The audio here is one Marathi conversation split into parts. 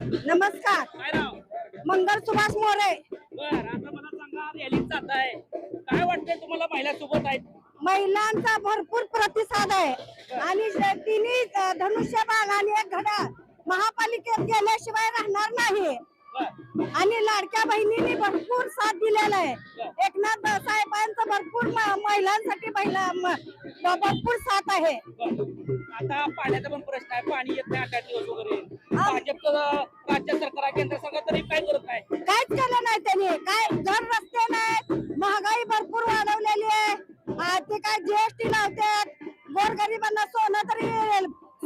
नमस्कार. मंगल सुभाष मोरे. बर आता मला सांगा रॅलीत जात आहे काय वाटतंय तुम्हाला महिला सोबत आहेत? महिलांचा भरपूर प्रतिसाद आहे. आणि जे तिन्ही अ, धनुष्यबाण आणि एक घड्याळ महापालिकेत गेल्याशिवाय राहणार नाही. आणि लाडक्या बहिणींनी भरपूर साथ दिलेला आहे. एकनाथ साहेबांचं भरपूर म- महिलांसाठी महिला म- भरपूर साथ आहे. आता पाण्याचा पण प्रश्न आहे पाणी येत नाही आठ आठ दिवस वगैरे. भाजपचं राज्य सरकार आहे केंद्र सरकार तरी काय करत नाही. काहीच केलं नाही त्यांनी. काय? घर रस्ते नाहीत महागाई भरपूर वाढवलेली आहे. आ, ते काय जीएसटी लावतात. गोरगरिबांना सोनं तरी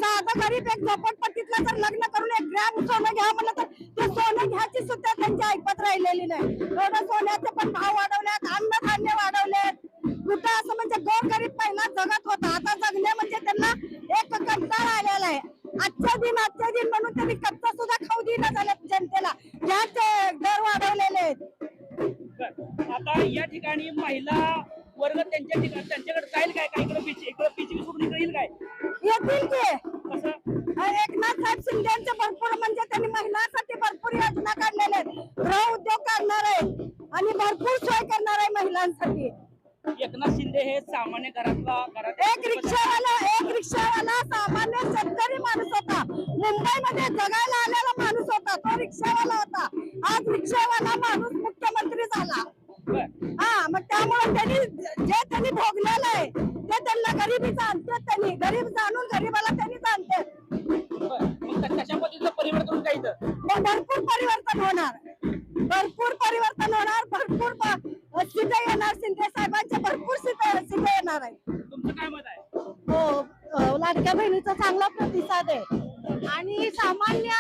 साधं गरीब एक झोपडपट्टीतलं जर लग्न करून एक ग्रॅम सोनं घ्या म्हणलं तर ते सोनं घ्यायची सुद्धा त्यांची ऐकत राहिलेली नाही. एवढं सोन्याचे पण भाव वाढवल्यात अन्नधान्य वाढवलेत कुठं असं म्हणजे गोरगरीब पहिला जगत होता. आता जगणे म्हणजे त्यांना एक कंटाळा आलेला आहे. आजच्या दिन आजच्या दिन म्हणून त्यांनी कच्चा सुद्धा खाऊ दिला झाल्या जनतेला. ह्याच दर वाढवलेले आहेत. आता या ठिकाणी महिला वर्ग त्यांच्या ठिकाणी त्यांच्याकडे जाईल काय? काय इकडे इकडे बीच सोडून इकडे येईल काय? येतील की. शिंदेचे भरपूर म्हणजे त्यांनी महिलांसाठी भरपूर योजना काढलेल्या आहेत. गृह उद्योग काढणार आहे आणि भरपूर सोय करणार आहे महिलांसाठी. एकनाथ शिंदे हे सामान्य घरातला घरात एक रिक्षावाला एक रिक्षावाला सामान्य शेतकरी माणूस होता. मुंबईमध्ये जगायला आलेला माणूस होता. तो रिक्षावाला होता. आज रिक्षावाला माणूस मुख्यमंत्री झाला. हा मग त्यामुळे त्यांनी जे त्यांनी भोगलेलं आहे ते त्यांना गरिबी जाणतात त्यांनी. गरीब जाणून गरीबाला त्यांनी जाणतात भरपूर परिवर्तन होणार. भरपूर परिवर्तन होणार भरपूर सीटा येणार शिंदे साहेबांच्या भरपूर सीटा सीटा येणार आहे तुमचं काय मत आहे? हो लाडक्या बहिणीचा चांगला प्रतिसाद आहे. आणि सामान्य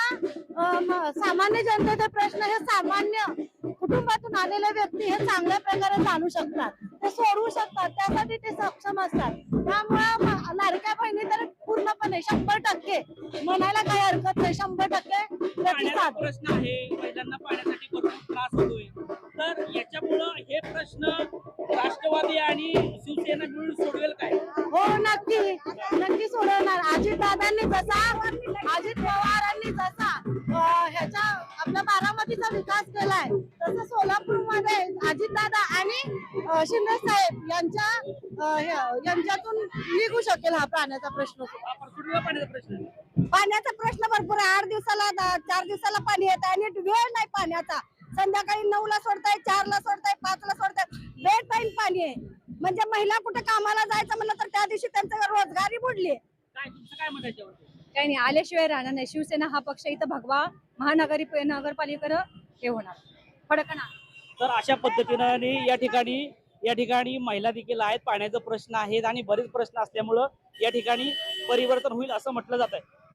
सामान्य जनतेचे प्रश्न हे सामान्य कुटुंबातून आलेले व्यक्ती हे चांगल्या प्रकारे जाणू शकतात. ते सोडवू शकतात. त्यासाठी ते सक्षम असतात. त्यामुळे लाडक्या बहिणी तर पूर्णपणे शंभर टक्के म्हणायला काही हरकत नाही. शंभर टक्के प्रतिसाद. प्रश्न आहे. महिलांना पाण्यासाठी त्रास होतोय? तर याच्यामुळं हे प्रश्न राष्ट्रवादी आणि शिवसेना मिळून सोडवेल काय? हो नक्की. नक्की सोडवणार. अजित दादांनी जसा अजित पवारांनी जसा ह्याच्या आपल्या बारामतीचा विकास केलाय तसं सोलापूरमध्ये अजित दादा आणि शिंदे साहेब यांच्या हे- यांच्यातून निघू शकेल हा पाण्याचा प्रश्न. पाण्याचा प्रश्न आहे. पाण्याचा प्रश्न भरपूर आहे. आठ दिवसाला चार दिवसाला पाणी येत आहे. आणि वेळ नाही पाण्याचा. संध्याकाळी नऊ ला सोडताय चार ला सोडताय पाच ला सोडताय. बेड टाइम पाणी आहे. म्हणजे महिला कुठे कामाला जायचं म्हणलं तर त्या दिवशी त्यांचं रोजगारी बुडली काही नाही आल्याशिवाय राहणार नाही. शिवसेना हा पक्ष इथं भगवा महानगरी नगरपालिकेनं हे होणार. फडकणार तर अशा पद्धतीनं आणि या ठिकाणी या ठिकाणी महिला देखील आहेत पाण्याचा प्रश्न आहेत आणि बरेच प्रश्न असल्यामुळं या ठिकाणी परिवर्तन होईल असं म्हटलं जात आहे